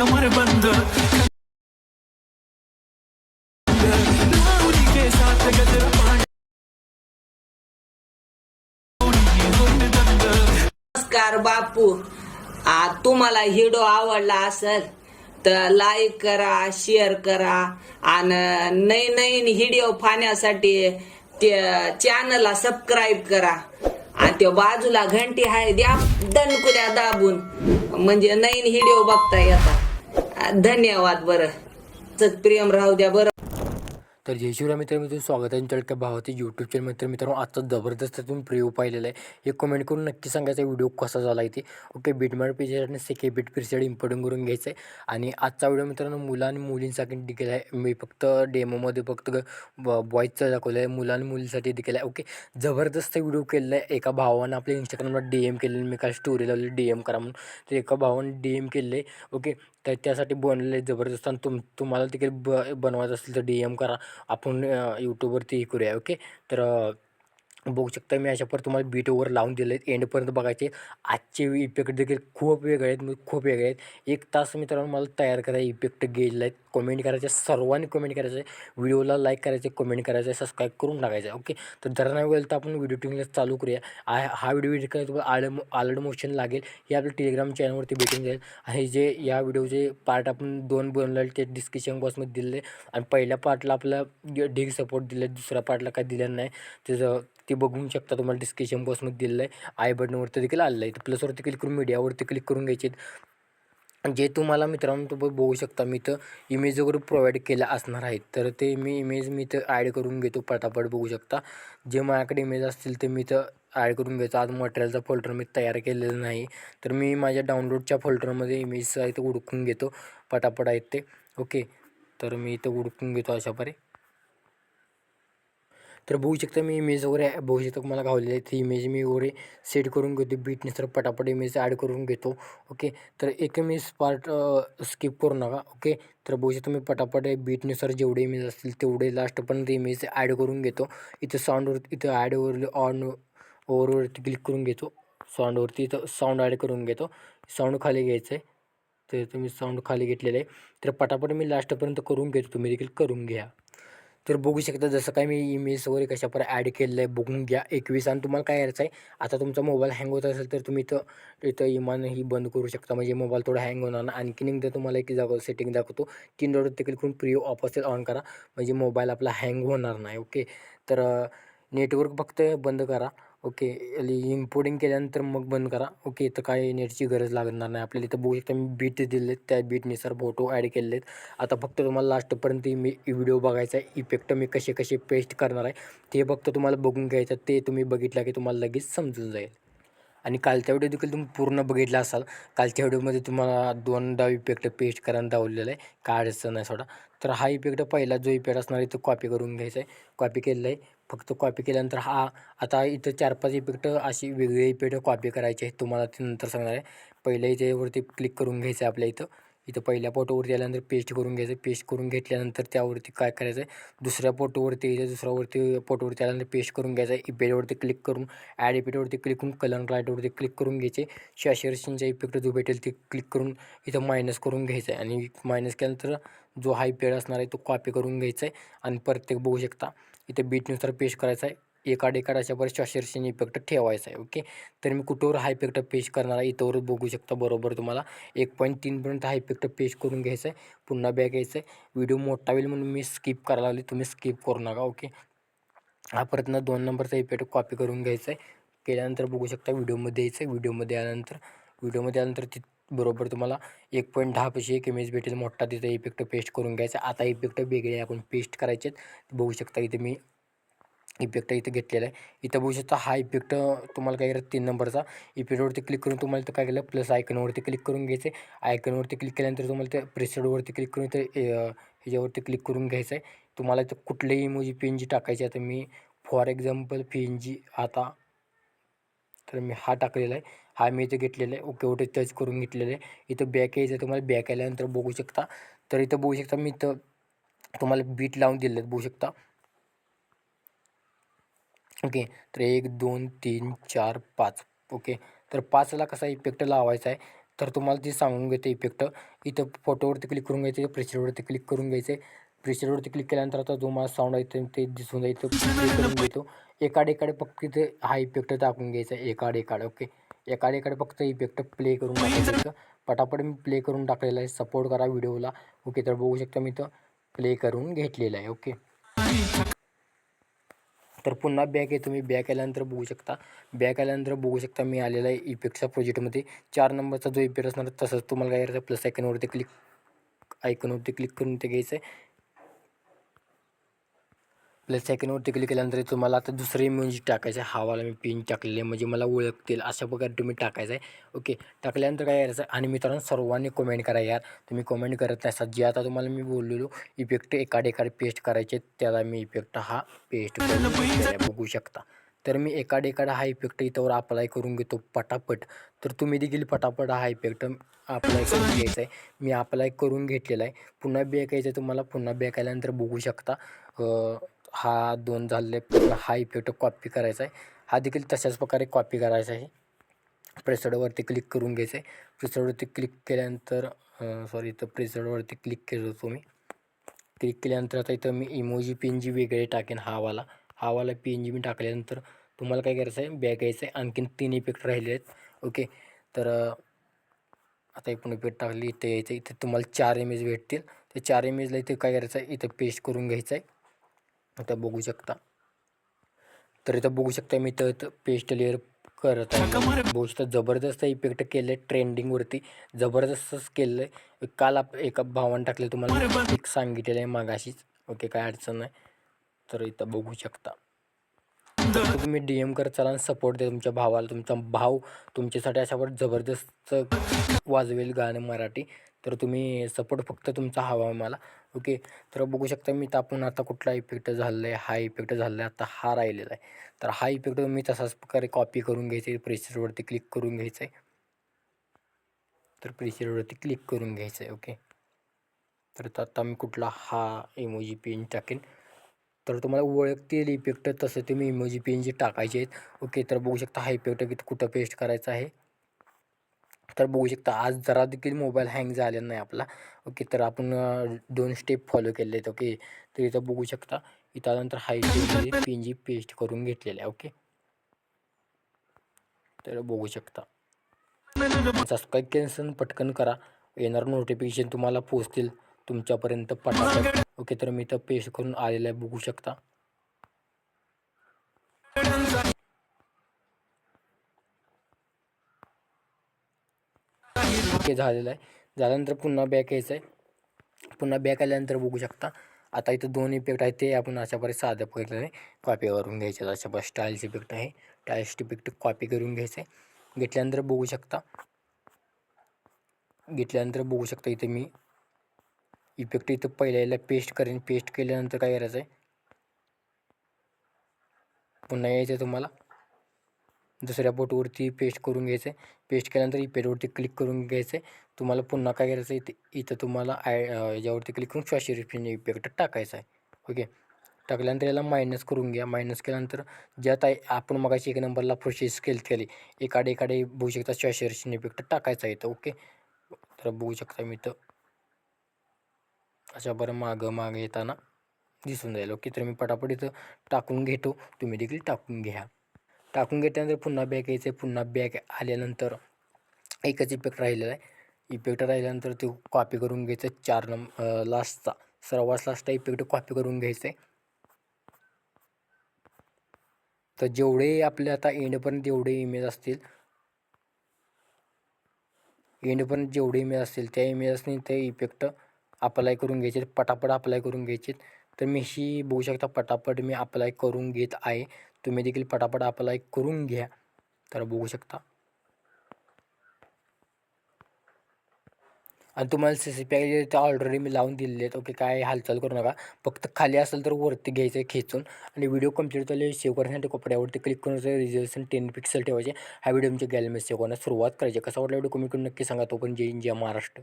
कमर बंद। के साथ नमस्कार बापू आ तुम्हाला हिडो आवडला असेल तर लाईक करा शेअर करा आणि नवीन नवीन व्हिडिओ पाहण्यासाठी ते चॅनलला सबस्क्राईब करा. आणि त्या बाजूला घंटी आहे द्या दणकुल्या दाबून. म्हणजे नवीन व्हिडिओ बघता येतात. धन्यवाद बरं. असंच प्रेम राहू द्या बरं. तर जय शिवराय मित्र मित्र स्वागत आहे तुमच्या भावाचे यूट्यूब चॅनल मित्र मित्रांनो आजचा जबरदस्त तुम्ही प्रिव्ह्यू पाहिलेला आहे. हे कमेंट करून नक्की सांगायचा व्हिडिओ कसा झाला इथे. ओके बीटमार आणि सेके बीट पिरियड इम्पॉर्टंट करून घ्यायचं आहे आणि आजचा व्हिडिओ मित्रांनो मुलं आणि मुलींसाठी देखील आहे. मी फक्त डेमोमध्ये फक्त बॉईजचं दाखवलं आहे मुलं आणि मुलींसाठी देखील आहे. ओके जबरदस्त व्हिडिओ केलेला आहे. एका भावानं आपल्या इंस्टाग्रामला डी एम केलेलं मी काय स्टोरी लावली डी एम करा म्हणून. तर एका भावानं डी एम केलेलं आहे. ओके तर त्यासाठी बनलेलं आहे जबरदस्त. आणि तुम तुम्हाला देखील ब बनवायचं असेल तर डी एम करा. आपण यूट्यूबवरती हे करूया ओके? तर बघू शकता मी अशा पर तुम्हाला बीटवर लावून दिले आहेत एंडपर्यंत बघायचे. आजचे इफेक्ट देखील खूप वेगळे आहेत म्हणजे खूप वेगळे आहेत. एक तास मित्रांनो मला तयार करायला इफेक्ट गेले आहेत कमेंट करायचे सर्वांनी कमेंट करायचं. आहे व्हिडिओला लाईक करायचे कमेंट करायचं आहे सबस्क्राईब करून टाकायचं आहे ओके तर जरा नाही वेळ तर आपण व्हिडिओ टिंगला चालू करूया. हा व्हिडिओ एडिट करायला तुम्हाला आलं आलड मोशन लागेल. हे आपल्या टेलिग्राम चॅनलवरती भेटून जाईल. आणि जे या व्हिडिओचे पार्ट आपण दोन बनलेले ते डिस्क्रिप्शन बॉक्समध्ये दिले आणि पहिल्या पार्टला आपला ढीग सपोर्ट दिले दुसऱ्या पार्टला काय दिलं नाही. त्याचं ते बघू शकता. तुम्हाला डिस्क्रिप्शन बॉक्समध्ये दिलेलं आहे. आय बटनवरती देखील आलेलं आहे. तर प्लसवरती क्लिक करून मीडियावरती क्लिक करून घ्यायचे जे तुम्हाला मित्रांनो तुम्ही बघू शकता मी तर इमेज वगैरे प्रोव्हाइड केल्या असणार आहेत तर ते मी इमेज मी तर ॲड करून घेतो. पटापट बघू शकता. जे माझ्याकडे इमेज असतील ते मी तर ॲड करून घेतो. आज मटेरियलचा फोल्डर मी तयार केलेलं नाही तर मी माझ्या डाउनलोडच्या फोल्डरमध्ये इमेज आहे ते उडकून घेतो. पटापट आहेत ते. ओके तर मी इथं उडकून घेतो अशाप्रकारे तर बघू शकता मी इमेज वगैरे बघू शकता मला गावलेली आहे ती इमेज मी वगैरे सेट करून घेतो बीटनुसार पटापट इमेज ॲड करून घेतो ओके तर एक इमेज पार्ट स्किप करू नका ओके तर बघू शकता मी पटापट बीटनुसार जेवढे इमेज असतील तेवढे लास्टपर्यंत इमेज ॲड करून घेतो. इथं साऊंडवर इथं ॲडवर ऑन ओवरवरती क्लिक करून घेतो. साऊंडवरती इथं साऊंड ॲड करून घेतो. साऊंड खाली घ्यायचं आहे तर तुम्ही साऊंड खाली घेतलेलं आहे. तर पटापट मी लास्टपर्यंत करून घेतो. तुम्ही देखील करून घ्या. तर बघू शकता जसं काय मी इमेज वगैरे कशापर ॲड केलेलं आहे बघून घ्या. एकवीस आणि तुम्हाला काय करायचं आहे आता तुमचा मोबाईल हँग होत असेल तर तुम्ही इथं इथं इमान ही बंद करू शकता. म्हणजे मोबाईल थोडा हँग होणार ना आणखीन एकदा तुम्हाला एक जागा सेटिंग दाखवतो. तीन डॉट क्लिक करून प्रिय ऑफ असेल ऑन करा. म्हणजे मोबाईल आपला हँग होणार नाही ओके तर नेटवर्क फक्त बंद करा. ओके इम्पोर्टिंग केल्यानंतर मग बंद करा. ओके इथं काय नेटची गरज लागणार नाही. आपल्याला इथं बघू शकता मी बीट दिले त्या बीटनुसार फोटो ॲड केलेले आहेत आता फक्त तुम्हाला लास्टपर्यंत मी व्हिडिओ बघायचा आहे. इफेक्ट मी कसे कसे पेस्ट करणार आहे ते फक्त तुम्हाला बघून घ्यायचं ते तुम्ही बघितलं की तुम्हाला लगेच समजून जाईल. आणि कालच्या व्हिडिओ देखील तुम्ही पूर्ण बघितला असाल. कालच्या व्हिडिओमध्ये तुम्हाला दोनदा इफेक्ट पेस्ट करायला दावलेलं आहे. काय अडचण नाही सोडा. तर हा इफेक्ट पहिला जो इफेक्ट असणार आहे तो कॉपी करून घ्यायचा आहे कॉपी केलेला आहे फक्त कॉपी केल्यानंतर हा आता इथं चार पाच इफेक्ट अशी वेगळे इफेक्ट कॉपी करायचे आहेत तुम्हाला ते नंतर सांगणार आहे. पहिल्या इथेवरती क्लिक करून घ्यायचं आहे आपल्या इथं. इथं पहिल्या फोटोवरती आल्यानंतर पेस्ट करून घ्यायचं. पेस्ट करून घेतल्यानंतर त्यावरती काय करायचं? आहे दुसऱ्या फोटोवरती यायचं. दुसऱ्यावरती फोटोवरती आल्यानंतर पेस्ट करून घ्यायचं. आहे इफेक्टवरती क्लिक करून ॲड इपेडवरती क्लिक करून कलर लाईटवरती क्लिक करून घ्यायचे. शॅशर्शनचा इफेक्ट जो भेटेल ते क्लिक करून इथं मायनस करून घ्यायचं. आहे आणि मायनस केल्यानंतर जो हा पेड असणार आहे तो कॉपी करून घ्यायचा आहे. आणि प्रत्येक बघू शकता इथे बीटनुसार पेस्ट करायचा आहे. एका डेकाराच्या अशा बरेच इफेक्ट ठेवायचा आहे ओके तर मी कुठवर हा इफेक्ट पेश करणार आहे इथंवर बघू शकता बरोबर तुम्हाला. एक पॉईंट तीनपर्यंत हा इफेक्ट पेश करून घ्यायचा आहे पुन्हा बॅक यायचं आहे. व्हिडिओ मोठा होईल म्हणून मी स्किप करायला लागली तुम्ही स्किप करू नका ओके हा परत दोन नंबरचा इफेक्ट कॉपी करून घ्यायचा आहे. केल्यानंतर बघू शकता व्हिडिओमध्ये यायचं आहे. व्हिडिओमध्ये आल्यानंतर व्हिडिओमध्ये आल्यानंतर तिथ बरोबर तुम्हाला एक पॉईंट दहापाशी एक इमेज भेटेल. मोठा तिथं इफेक्ट पेस्ट करून घ्यायचा आता इफेक्ट वेगळे आपण पेस्ट करायचे आहेत बघू शकता इथे मी इफेक्ट इथं घेतलेला आहे. इथं बघू शकता हा इफेक्ट तुम्हाला काय करायचं तीन नंबरचा. इफेक्टवरती क्लिक करून तुम्हाला इथं काय केलं? प्लस आयकनवरती क्लिक करून घ्यायचं आहे. आयकनवरती क्लिक केल्यानंतर तुम्हाला त्या प्रेसडवरती क्लिक करून इथं ह्याच्यावरती क्लिक करून घ्यायचं आहे. तुम्हाला इथं कुठलेही इमोजी पी एन जी टाकायची आता मी for example P N G आता तर मी हा टाकलेला आहे. हा मी इथं घेतलेला आहे. ओके ओटे टच करून घेतलेलं आहे. इथं बॅक यायचं आहे तुम्हाला. बॅक आल्यानंतर बघू शकता. तर इथं बघू शकता मी इथं तुम्हाला बीट लावून दिलेलं बघू शकता. ओके तर एक दोन तीन चार पाच. ओके तर पाचला कसा इफेक्ट लावायचा आहे? तर तुम्हाला ते सांगून घेतो इफेक्ट इथं फोटोवरती क्लिक करून घ्यायचं प्रेशरवरती क्लिक करून घ्यायचं. आहे प्रेशरवरती क्लिक केल्यानंतर आता जो मला साऊंड आहे ते- दिसून जायचं करून घेतो. एकाड एकाडे फक्त इथे हा इफेक्ट टाकून घ्यायचा आहे एकाड एकाड ओके एकाडे एकाडे फक्त इफेक्ट प्ले करून टाकायचं पटापट मी प्ले करून टाकलेला आहे सपोर्ट करा व्हिडिओला ओके तर बघू शकता मी इथं प्ले करून घेतलेलं आहे. ओके तर पुन्हा बॅक येतो मी बॅक आल्यानंतर बघू शकता. बॅक आल्यानंतर बघू शकता मी आलेला आहे इफेक्टच्या प्रोजेक्टमध्ये चार नंबरचा जो इफेक्ट असणार तसंच तुम्हाला काय करायचं प्लस आयकनवरती क्लिक आयकनवरती क्लिक करून ते घ्यायचं आहे. प्लस सेकंडवरती क्लिक केल्यानंतर तुम्हाला आता दुसरे म्युझिक टाकायचं आहे. हावाला मी पिन टाकलेले म्हणजे मला ओळखतील. अशा प्रकारे तुम्ही टाकायचं आहे. ओके टाकल्यानंतर काय करायचं? आणि मित्रांनो सर्वांनी कमेंट करा यार. तुम्ही कमेंट करत नाही. जे आता तुम्हाला मी बोललेलो इफेक्ट एकाड एकाड पेस्ट करायचे त्याला मी इफेक्ट हा पेस्ट बघू शकता. तर मी एकाड एकाड हा इफेक्ट इथंवर अप्लाय करून घेतो पटापट. तर तुम्ही देखील पटापट हा इफेक्ट अप्लाय करून घ्यायचा आहे. मी अप्लाय करून घेतलेला आहे. पुन्हा बॅक यायचं आहे. तुम्हाला पुन्हा बॅक आल्यानंतर बघू शकता. हा दोन झालेले हा इफेक्ट कॉपी करायचा आहे. हा देखील तशाच प्रकारे कॉपी करायचा आहे. प्रेसडवरती क्लिक करून घ्यायचं आहे. प्रेसडवरती क्लिक केल्यानंतर सॉरी इथं प्रेसडवरती क्लिक केलं होतो मी. क्लिक केल्यानंतर आता इथं मी इमोजी पी एन जी वेगळे टाकेन हावाला हावाला पी एन जी मी टाकल्यानंतर तुम्हाला काय करायचं आहे? बॅग यायचं आहे. आणखीन तीन इफेक्ट राहिले आहेत. ओके तर आता एकूण इफेक्ट टाकली इथे यायचं इथे तुम्हाला चार इमेज भेटतील. ते चार इमेजला इथे काय करायचं आहे? इथं पेस्ट करून घ्यायचं आहे. आता बघू शकता. तर इथं बघू शकता मी तर पेस्ट लेअर करत आहे. बघू शकता जबरदस्त इफेक्ट केलं आहे ट्रेंडिंगवरती जबरदस्तच केलं आहे काल आप एका भावानं टाकलं तुम्हाला. एक सांगितलेलं आहे मागाशीच. ओके काय अडचण नाही. तर इथं बघू शकता. तर तुम्ही डी एम करत चला आणि सपोर्ट द्या तुमच्या भावाला. तुमचा भाव तुमच्यासाठी अशावर जबरदस्त वाजवेल गाणं मराठी. तर तुम्ही सपोर्ट फक्त तुमचा हवा आहे मला. ओके तर बघू शकता मी तापून आता कुठला इफेक्ट झालेला आहे हा इफेक्ट झालेला आहे आता हा राहिलेला आहे. तर हा इफेक्ट मी तसाच प्रकारे कॉपी करून घ्यायचा आहे प्रेशरवरती क्लिक करून घ्यायचं आहे तर प्रेशरवरती क्लिक करून घ्यायचं आहे ओके तर आता मी कुठला हा इमोजी पेन टाकेन. तर तुम्हाला ओळखतील इफेक्ट तसं तुम्ही इमोजी पेन जे टाकायचे आहेत. ओके तर बघू शकता हा इफेक्ट किती कुठं पेस्ट करायचा आहे? तर बघू शकता आज जरा देखील मोबाईल हँग झालेला नाही आपला. ओके तर आपण दोन स्टेप फॉलो केले आहेत ओके तर इथं बघू शकता इथं आल्यानंतर हाय पिन जी पेस्ट करून घेतलेलं आहे ओके तर बघू शकता. सबस्क्राईब कॅन्सल पटकन करा. येणार नोटिफिकेशन तुम्हाला पोचतील तुमच्यापर्यंत पटापट. ओके तर मी इथं पेस्ट करून आलेलं आहे बघू शकता. ओके झालेलं आहे. झाल्यानंतर पुन्हा बॅक यायचं आहे. पुन्हा बॅक आल्यानंतर बघू शकता. आता इथं दोन इफेक्ट आहेत ते आपण अशा प्रकारे साध्या प्रकारे कॉपी करून घ्यायचे. अशा प्रकारे स्टाईल्स इफेक्ट आहे. टाईल्स इफेक्ट कॉपी करून घ्यायचं. आहे घेतल्यानंतर बघू शकता. घेतल्यानंतर बघू शकता इथे मी इफेक्ट इथं पहिल्याला पेस्ट करेन. पेस्ट केल्यानंतर काय करायचं आहे पुन्हा यायचं आहे तुम्हाला. दुसऱ्या बोटवरती पेस्ट करून घ्यायचं. आहे पेस्ट केल्यानंतर इफेक्टवरती क्लिक करून घ्यायचं. आहे तुम्हाला पुन्हा काय करायचं आहे इथे इथं तुम्हाला आय याच्यावरती क्लिक करून श्वासरिफिन इफेक्ट टाकायचा आहे. ओके टाकल्यानंतर याला मायनस करून घ्या. मायनस केल्यानंतर ज्यात आहे आपण मगाशी एक नंबरला प्रोसेस केली केली. एकाडे एकाडे बघू शकता श्वासरिफिन इफेक्ट टाकायचा आहे इथं. ओके तर बघू शकता मी इथं. अशा बरं मागं मागं येताना दिसून जाईल ओके तर मी पटापट इथं टाकून घेतो. तुम्ही देखील टाकून घ्या. टाकून घेतल्यानंतर पुन्हा बॅक यायचं आहे. पुन्हा बॅक आल्यानंतर एकच इफेक्ट राहिलेला आहे. इफेक्ट राहिल्यानंतर ते कॉपी करून घ्यायचं आहे. चार नंब लास्टचा सर्वात लास्टचा इफेक्ट कॉपी करून घ्यायचं आहे. तर जेवढे आपले आता एंडपर्यंत जेवढे इमेज असतील एंडपर्यंत जेवढे इमेज असतील त्या इमेजने ते इफेक्ट अप्लाय करून घ्यायचे पटापट अप्लाय करून घ्यायचे तर मी ही बघू शकता पटापट मी अप्लाय करून घेत आहे. तुम्ही देखील पटापट अप्लाय करून घ्या. तर बघू शकता. आणि तुम्हाला सी सी पी आय ते ऑलरेडी मी लावून दिलेले आहेत. ओके काय हालचाल करू नका. फक्त खाली असेल तर वरती घ्यायचं आहे खेचून. आणि व्हिडिओ कंप्लीट झाले सेव्ह करण्यासाठी कपड्यावरती क्लिक करून रिझर्वेशन टेन पिक्सल ठेवायचे. हा व्हिडिओ तुमच्या गॅलरीमध्ये सेव्ह करण्यास सुरुवात करायची. कसा वाटला व्हिडिओ कमेंट करून नक्की सांगा. तो पण जय हिंद जय महाराष्ट्र.